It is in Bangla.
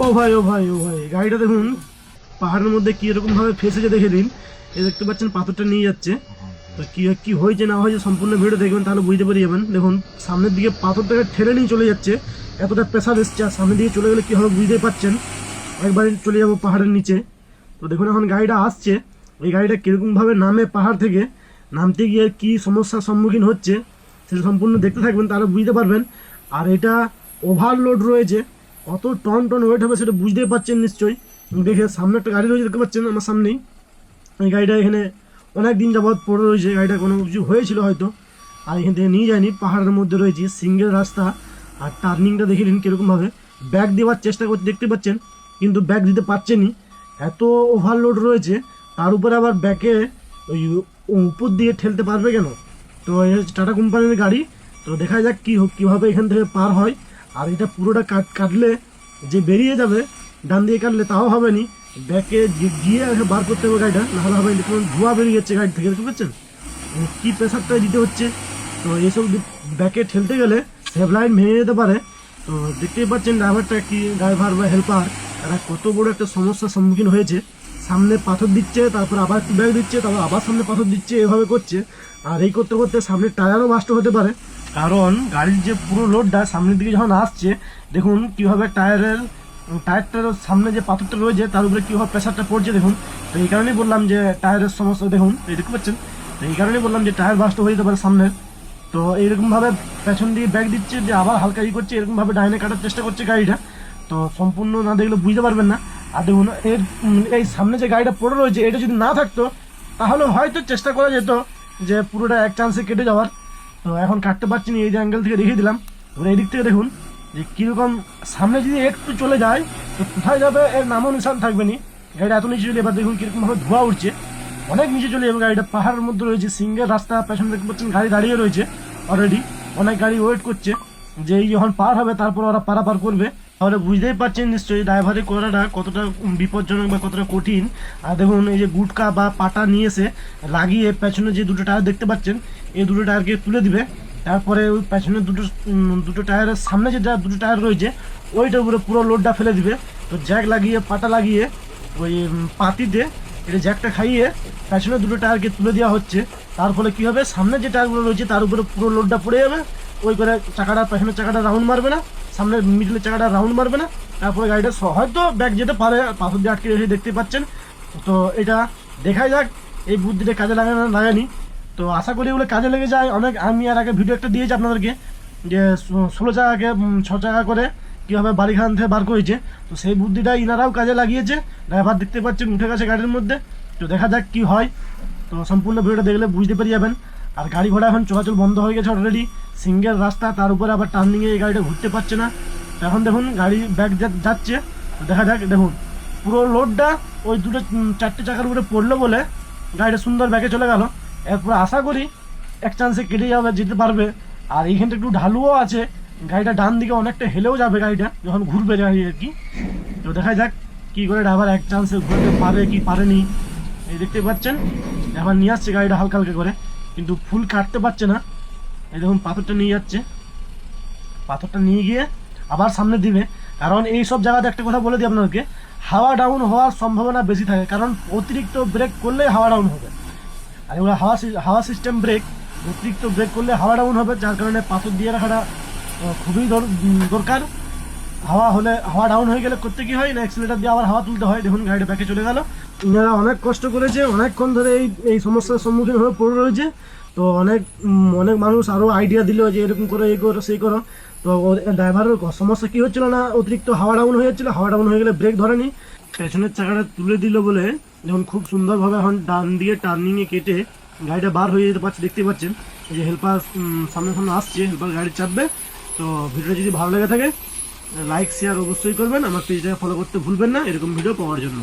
ও ভাই ও ভাই ও ভাই, গাড়িটা দেখুন। পাহাড়ের মধ্যে কি এরকম ভাবে ফেসেছে দেখে দিন এই দেখতে পাচ্ছেন, পাথরটা নিয়ে যাচ্ছে। তো কি কি হয়েছে, না হয়েছে সম্পূর্ণ ভিডিও দেখবেন, তাহলে বুঝতে পারি যাবেন। দেখুন, সামনের দিকে পাথরটাকে ঠেলে নিয়ে চলে যাচ্ছে। এতটা প্রেশার এসছে, আর সামনের দিকে চলে গেলে কি হবে বুঝতেই পাচ্ছেন একবার চলে যাব পাহাড়ের নিচে। তো দেখুন, এখন গাড়িটা আসছে। এই গাড়িটা কীরকমভাবে নামে পাহাড় থেকে, নামতে গিয়ে কি সমস্যার সম্মুখীন হচ্ছে, সেটা সম্পূর্ণ দেখতে থাকবেন, তাহলে বুঝতে পারবেন। আর এটা ওভারলোড রয়েছে। কত টন টন ওয়েট হবে সেটা বুঝতেই পারছেন নিশ্চয়ই। দেখে সামনে একটা গাড়ি রয়েছে, দেখতে পাচ্ছেন আমার সামনেই। এই গাড়িটা এখানে অনেক দিন যাবৎ পড়ে রয়েছে গাড়িটা কোনো কিছু হয়েছিল হয়তো। আর এখান থেকে নিয়ে যায়নি, পাহাড়ের মধ্যে রয়েছে, সিঙ্গেল রাস্তা। আর টার্নিংটা দেখে নিন কীরকমভাবে। ব্যাগ দেওয়ার চেষ্টা করতে দেখতে পাচ্ছেন, কিন্তু ব্যাগ দিতে পারছেনই। এত ওভারলোড রয়েছে, তার উপরে আবার ব্যাকে ওই উপর দিয়ে ঠেলতে পারবে কেন? তো এই টাটা কোম্পানির গাড়ি। তো দেখা যাক কী কীভাবে এখান থেকে পার হয়। আর এটা পুরোটা কাট কাটলে যে বেরিয়ে যাবে, ডান দিয়ে কাটলে তাও হবে নি। ব্যাকে গিয়ে বার করতে হবে গাড়িটা, নাহলে হবে। কারণ ধোঁয়া বেরিয়ে যাচ্ছে গাড়ি থেকে, দেখতে পাচ্ছেন? কী প্রেশারটা দিতে হচ্ছে। তো এইসব ব্যাকে ঠেলতে গেলে লাইন ভেঙে যেতে পারে। তো দেখতেই পাচ্ছেন, ড্রাইভারটা কি, ড্রাইভার বা হেল্পার, তারা কত বড় একটা সমস্যার সম্মুখীন হয়েছে। সামনে পাথর দিচ্ছে, তারপর আবার একটু ব্যাগ দিচ্ছে, তারপর আবার সামনে পাথর দিচ্ছে, এভাবে করছে। আর এই করতে করতে সামনে টায়ারও নষ্ট হতে পারে। কারণ গাড়ির যে পুরো লোডটা সামনের দিকে যখন আসছে, দেখুন কীভাবে টায়ারের টায়ারটার সামনে যে পাথরটা রয়েছে, তার উপরে কীভাবে প্রেশারটা পড়ছে দেখুন। তো এই কারণেই বললাম যে টায়ারের সমস্যা, দেখুন, এই দেখতে পাচ্ছেন? তো এই কারণেই বললাম যে টায়ার বাস্ট হয়ে যেতে পারে সামনের। তো এইরকমভাবে পেছন দিয়ে ব্যাগ দিচ্ছে, যে আবার হালকা ই করছে, এরকমভাবে ডাইনে কাটার চেষ্টা করছে গাড়িটা। তো সম্পূর্ণ না দেখলে বুঝতে পারবেন না। আর দেখুন, এর এই সামনে যে গাড়িটা পড়ে রয়েছে, এটা যদি না থাকতো, তাহলে হয়তো চেষ্টা করা যেত যে পুরোটা এক চান্সে কেটে যাওয়ার। তো এখন কাটতে পারছি না, এই যে অ্যাঙ্গেল থেকে দেখিয়ে দিলাম। এবার এই দিক থেকে দেখুন যে কীরকম সামনে যদি একটু চলে যায়, তো কোথায় যাবে এর নামও নিশান থাকবে নি। গাড়িটা এত নিচে চলে, এবার দেখুন কীরকমভাবে ধোয়া উঠছে। অনেক নিচে চলে যাবে গাড়িটা, পাহাড়ের মধ্যে রয়েছে, সিঙ্গেল রাস্তা পেছনে দেখতে পাচ্ছেন, গাড়ি দাঁড়িয়ে রয়েছে অলরেডি অনেক গাড়ি ওয়েট করছে যে এই যখন পার হবে, তারপর ওরা পারাপার করবে। তাহলে বুঝতেই পারছেন নিশ্চয়ই ড্রাইভারি করাটা কতটা বিপজ্জনক বা কতটা কঠিন। আর দেখুন, এই যে গুটকা বা পাটা নিয়ে এসে লাগিয়ে পেছনে যে দুটো টায়ার দেখতে পাচ্ছেন, এই দুটো টায়ারকে তুলে দিবে। তারপরে ওই পেছনে দুটো দুটো টায়ারের সামনে যে দুটো টায়ার রয়েছে, ওইটার উপরে পুরো লোডটা ফেলে দিবে। তো জ্যাক লাগিয়ে, পাটা লাগিয়ে, ওই পাতিতে এটা জ্যাকটা খাইয়ে পেছনে দুটো টায়ারকে তুলে দেওয়া হচ্ছে। তার ফলে কী হবে? সামনে যে টায়ারগুলো রয়েছে, তার উপরে পুরো লোডটা পড়ে যাবে। ওই করে চাকাটা, পেছনের চাকাটা রাউন্ড মারবে না। সামনের মিডলের চাকাটা রাউন্ড মারবে না, তারপরে গাড়িটা হয়তো ব্যাগ যেতে পারে, পাথর দিয়ে আটকে রেখে দেখতে পাচ্ছেন। তো এটা দেখা যাক, এই বুদ্ধিটা কাজে লাগানো লাগানি তো আশা করি এগুলো কাজে লেগে যায়। অনেক, আমি আর আগে ভিডিও একটা দিয়েছি আপনাদেরকে, যে ষোলো চাকাকে ছ চাকা করে কীভাবে বাড়িখান থেকে বার করেছে। তো সেই বুদ্ধিটা ইনারাও কাজে লাগিয়েছে। ড্রাইভার দেখতে পাচ্ছেন, উঠে গেছে গাড়ির মধ্যে। তো দেখা যাক কি হয়। তো সম্পূর্ণ ভিডিওটা দেখলে বুঝতে পেরে যাবেন। আর গাড়ি ঘোড়া এখন চলাচল বন্ধ হয়ে গেছে অলরেডি সিঙ্গেল রাস্তা, তার উপরে আবার টার্নিংয়ে এই গাড়িটা ঘুরতে পারছে না। এখন দেখুন, গাড়ি ব্যাগ যাচ্ছে। দেখা যাক, দেখুন, পুরো লোডটা ওই দুটো চারটে চাকার উপরে পড়ল বলে গাড়িটা সুন্দর ব্যাগে চলে গেল। এরপর আশা করি এক চান্সে কেটে যাবে, যেতে পারবে। আর এইখানটা একটু ঢালুও আছে। গাড়িটা ডান দিকে অনেকটা হেলেও যাবে গাড়িটা, যখন ঘুরবে গাড়ি আর কি। তো দেখা যাক কি করে ড্রাইভার এক চান্সে ঘুরতে পারে কি পারেনি। এই দেখতে পাচ্ছেন? ড্রাইভার নিয়ে আসছে গাড়িটা হালকা হালকা করে। কিন্তু ফুল কাটতে পারছে না। এই দেখুন, পাথরটা নিয়ে যাচ্ছে। পাথরটা নিয়ে গিয়ে আবার সামনে দিবে। কারণ এই সব জায়গাতে একটা কথা বলে দিই আপনাদেরকে, হাওয়া ডাউন হওয়ার সম্ভাবনা বেশি থাকে। কারণ অতিরিক্ত ব্রেক করলে হাওয়া ডাউন হবে। আর এগুলো হাওয়া হাওয়া সিস্টেম ব্রেক অতিরিক্ত ব্রেক করলে হাওয়া ডাউন হবে, যার কারণে পাথর দিয়ে রাখাটা খুবই দর- দরকার। হাওয়া হলে, হাওয়া ডাউন হয়ে গেলে করতে কি হয়? না অ্যাক্সিলেটার দিয়ে আবার হাওয়া তুলতে হয়। দেখুন, গাড়িটা ব্যাকে চলে গেল। ইনারা অনেক কষ্ট করেছে, অনেকক্ষণ ধরে এই এই সমস্যার সম্মুখীন হয়ে পড়ে রয়েছে। তো অনেক অনেক মানুষ আরও আইডিয়া দিল যে এরকম করো এই করো সেই করো। তো ড্রাইভারের সমস্যা কি হচ্ছিল না? অতিরিক্ত হাওয়া ডাউন হয়ে যাচ্ছিল, হাওয়া ডাউন হয়ে গেলে ব্রেক ধরেনি। পেছনের চাকাটা তুলে দিল বলে যখন খুব সুন্দরভাবে এখন ডান দিয়ে টার্নিংয়ে কেটে গাড়িটা বার হয়ে যেতে পারছে, দেখতে পাচ্ছেন। যে হেল্পার সামনে সামনে আসছে হেল্পার গাড়ি চাপবে। তো ভিডিওটা যদি ভালো লেগে থাকে লাইক শেয়ার অবশ্যই করবেন। আমার পেজটাকে ফলো করতে ভুলবেন না। এরকম ভিডিও পাওয়ার জন্য।